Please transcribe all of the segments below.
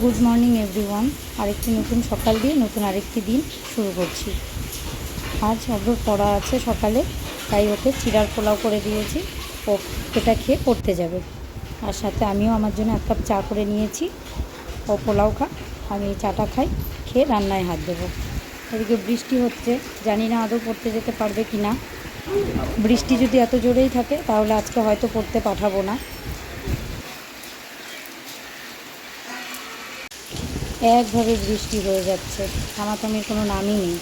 Good morning everyone আরেকটি নতুন সকাল দিয়ে নতুন আরেকটি দিন শুরু করছি। আজ অব্রর পড়া আছে সকালে, তাই ওকে চিরার পোলাও করে দিয়েছি। ও এটা খেয়ে পড়তে যাবে। আর সাথে আমিও আমার জন্য এক কাপ চা করে নিয়েছি। ও পোলাও খা, আমি চাটা খাই, খেয়ে রান্নায় হাত দেবো। এদিকে বৃষ্টি হচ্ছে, জানি না আদৌ পড়তে যেতে পারবে কি না বৃষ্টি যদি এত জোরেই থাকে, তাহলে আজকে হয়তো পড়তে পাঠাবো না। একভাবে বৃষ্টি হয়ে যাচ্ছে। থামাথামির কোনো নামই নেই।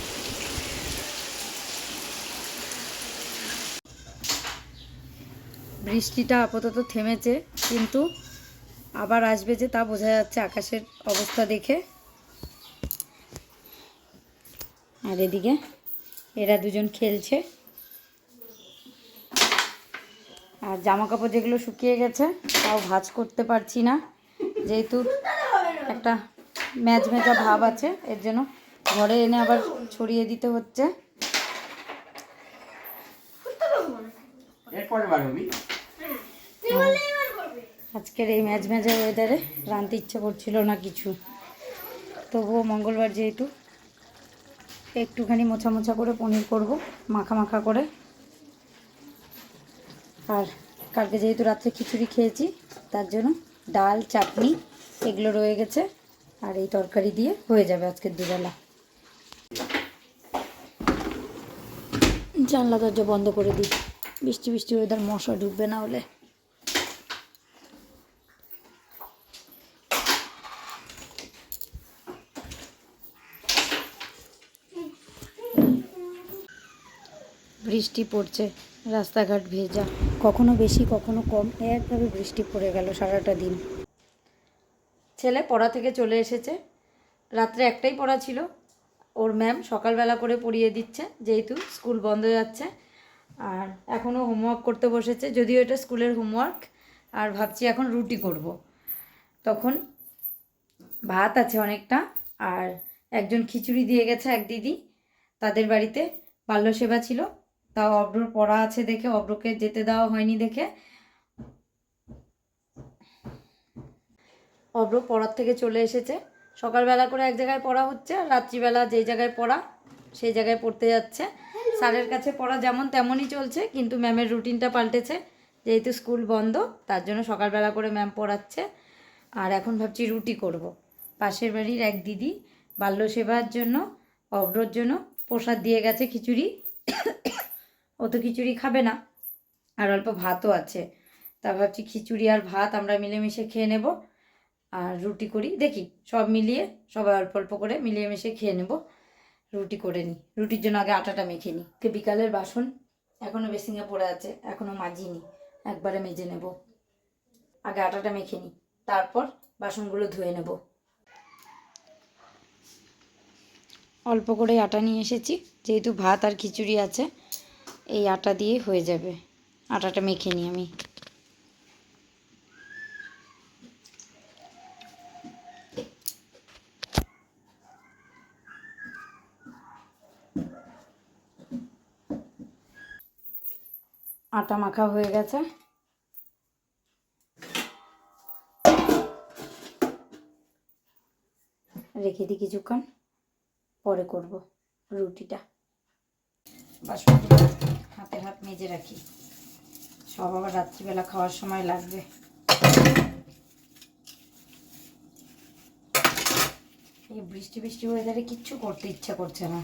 বৃষ্টিটা আপাতত থেমেছে, কিন্তু আবার আসবে যে তা বোঝা যাচ্ছে আকাশের অবস্থা দেখে। আর এদিকে এরা দুজন খেলছে। আর জামা কাপড় যেগুলো শুকিয়ে গেছে তাও ভাজ করতে পারছি না। যেহেতু একটা ম্যাচ ম্যাচা ভাব আছে এর জন্য ঘরে এনে আবার ছড়িয়ে দিতে হচ্ছে। আজকের এই ম্যাচ ম্যাচা ওয়েদারে রানতে ইচ্ছে করছিল না কিছু। তবুও মঙ্গলবার যেহেতু একটুখানি মোছা মোছা করে পনির করব মাখা মাখা করে। আর কালকে যেহেতু রাত্রে খিচুড়ি খেয়েছি, তার জন্য ডাল, চাটনি এগুলো রয়ে গেছে। আর এই তরকারি দিয়ে হয়ে যাবে আজকের দুবেলা। জানলা দরজা বন্ধ করে দিই। বৃষ্টি বৃষ্টি ওয়েদার মশা ঢুকবে না হলে। বৃষ্টি পড়ছে, রাস্তাঘাট ভেজা। কখনো বেশি, কখনো কম একভাবে বৃষ্টি পড়ে গেল সারাটা দিন। ছেলে পড়া থেকে চলে এসেছে। রাত্রে একটাই পড়া ছিল। ওর ম্যাম সকালবেলা করে পড়িয়ে দিচ্ছে, যেহেতু স্কুল বন্ধ যাচ্ছে। আর এখনও হোমওয়ার্ক করতে বসেছে। যদিও এটা স্কুলের হোমওয়ার্ক, আর ভাবছি এখন রুটি করব। তখন ভাত আছে অনেকটা, আর একজন খিচুড়ি দিয়ে গেছে এক দিদি। তাদের বাড়িতে বাল্য সেবা ছিল। তাও অব্রর পড়া আছে দেখে অব্রকে যেতে দেওয়া হয়নি দেখে। অব্র পড়ার থেকে চলে এসেছে। সকালবেলা করে এক জায়গায় পড়া হচ্ছে আর রাত্রিবেলা যেই জায়গায় পড়া সেই জায়গায় পড়তে যাচ্ছে। স্যারের কাছে পড়া যেমন তেমনই চলছে কিন্তু ম্যামের রুটিনটা পাল্টেছে। যেহেতু স্কুল বন্ধ তার জন্য সকালবেলা করে ম্যাম পড়াচ্ছে। আর এখন ভাবছি রুটি করব। পাশের বাড়ির এক দিদি বাল্য সেবার জন্য অব্রর জন্য প্রসাদ দিয়ে গেছে খিচুড়ি। ও তো খিচুড়ি খাবে না। আর অল্প ভাতও আছে। তা ভাবছি খিচুড়ি আর ভাত আমরা মিলেমিশে খেয়ে নেব আর রুটি করি। দেখি, সব মিলিয়ে, সবাই অল্প অল্প করে মিলিয়ে মিশে খেয়ে নেব। রুটি করে নিই। রুটির জন্য আগে আটাটা মেখে নিই। কে বিকালের বাসন এখনও বেসিংয়ে পড়ে আছে এখনও মাজিনি। একবারে মেজে নেব। আগে আটাটা মেখে নিই। তারপর বাসনগুলো ধুয়ে নেব। অল্প করে আটা নিয়ে এসেছি। যেহেতু ভাত আর খিচুড়ি আছে এই আটা দিয়ে হয়ে যাবে। আটাটা মেখে নিই আমি। আটা মাখা হয়ে গেছে। রেখে দিই কিছুক্ষণ। পরে করব রুটিটা। বাসনগুলো হাতে হাত মেজে রাখি। সব আবার রাত্রিবেলা খাওয়ার সময় লাগবে। এই বৃষ্টি বৃষ্টি ওয়েদারে কিচ্ছু করতে ইচ্ছা করছে না।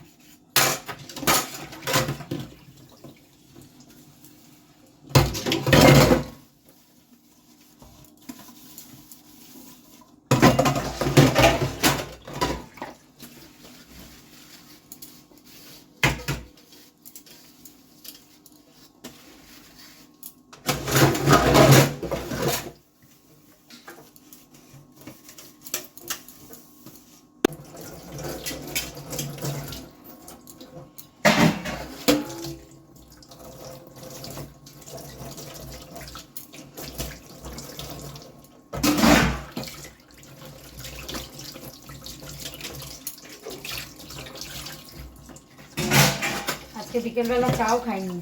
আজকে বিকেলবেলা চাও খাইনি।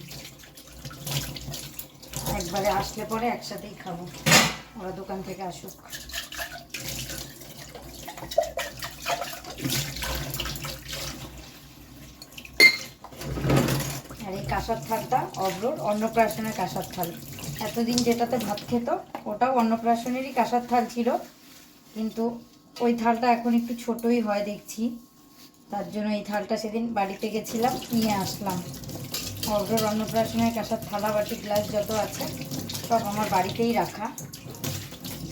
একবারে আসলে পরে একসাথেই খাব। ওরা দোকান থেকে আসুক। আর এই কাঁসার থালটা অব্রর অন্নপ্রাশনের কাঁসার থাল। এতদিন যেটাতে ভাত খেত, ওটাও অন্নপ্রাশনেরই কাঁসার থাল ছিল। কিন্তু ওই থালটা এখন একটু ছোটই হয় দেখছি। তার জন্য এই থালটা সেদিন বাড়িতে গেছিলাম, নিয়ে আসলাম। অগ্রর অন্নপ্রাশনের কাঁসার থালা, বাটি, গ্লাস যত আছে, সব আমার বাড়িতেই রাখা।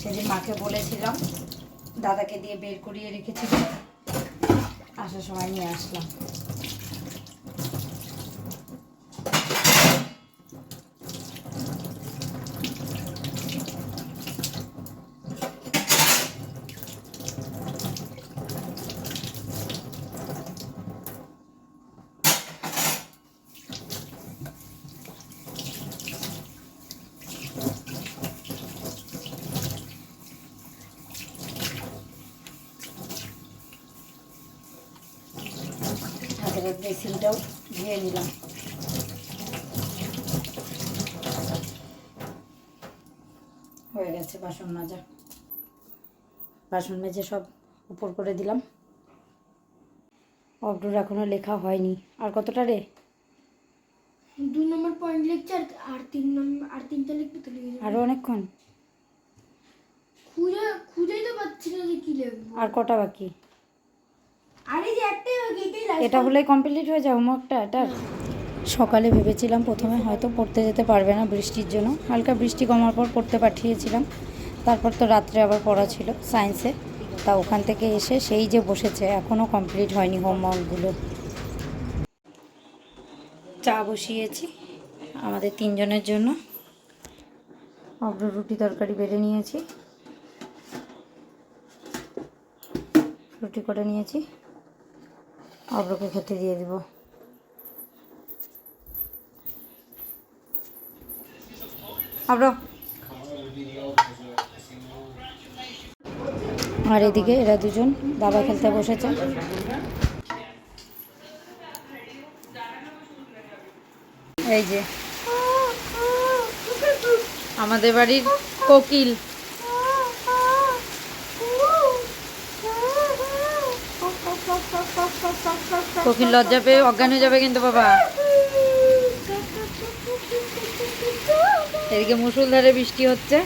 সেদিন মাকে বলেছিলাম, দাদাকে দিয়ে বের করিয়ে রেখেছিলাম। আসার সময় নিয়ে আসলাম। হাতের বেসিনটাও ধুয়ে নিলাম। হয়ে গেছে বাসন মাজা। বাসন মেজে সব উপর করে দিলাম। অগ্রর এখনও লেখা হয়নি। আর কতটা রে? দু নম্বর পয়েন্ট লিখছে আর আর তিন নম্বর আর তিনটা লিখবে তো লিখে আরও অনেকক্ষণ? খুঁজে খুঁজেই তো পাচ্ছি না যে কি লিখব। আর কটা বাকি আরে যে একটাই বাকি এটাই last এটা হলেই কমপ্লিট হয়ে যায় হোমওয়ার্কটা এটার সকালে ভেবেছিলাম প্রথমে হয়তো পড়তে যেতে পারবে না বৃষ্টির জন্য। হালকা বৃষ্টি কমার পর পড়তে পাঠিয়েছিলাম। তারপর তো রাত্রে আবার পড়া ছিল সায়েন্সে তা ওখান থেকে এসে সেই যে বসেছে এখনও কমপ্লিট হয়নি হোমওয়ার্কগুলো চা বসিয়েছি আমাদের তিনজনের জন্য। অগ্র রুটি তরকারি বেড়ে নিয়েছি। রুটি করে নিয়েছি। অব্রকে খেতে দিয়ে দিব। অব্র আর এদিকে এরা দুজন দাবা খেলতে বসেছে। এই যে। আমাদের বাড়ির কোকিল। কোকিল লজ্জা পেয়ে অজ্ঞান হয়ে যাবে কিন্তু বাবা। এদিকে মুসুলধারে বৃষ্টি হচ্ছে।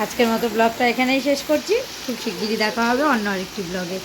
আজকের মতো ব্লগটা এখানেই শেষ করছি। খুব শিগগিরই দেখা হবে অন্য আরেকটি ব্লগে।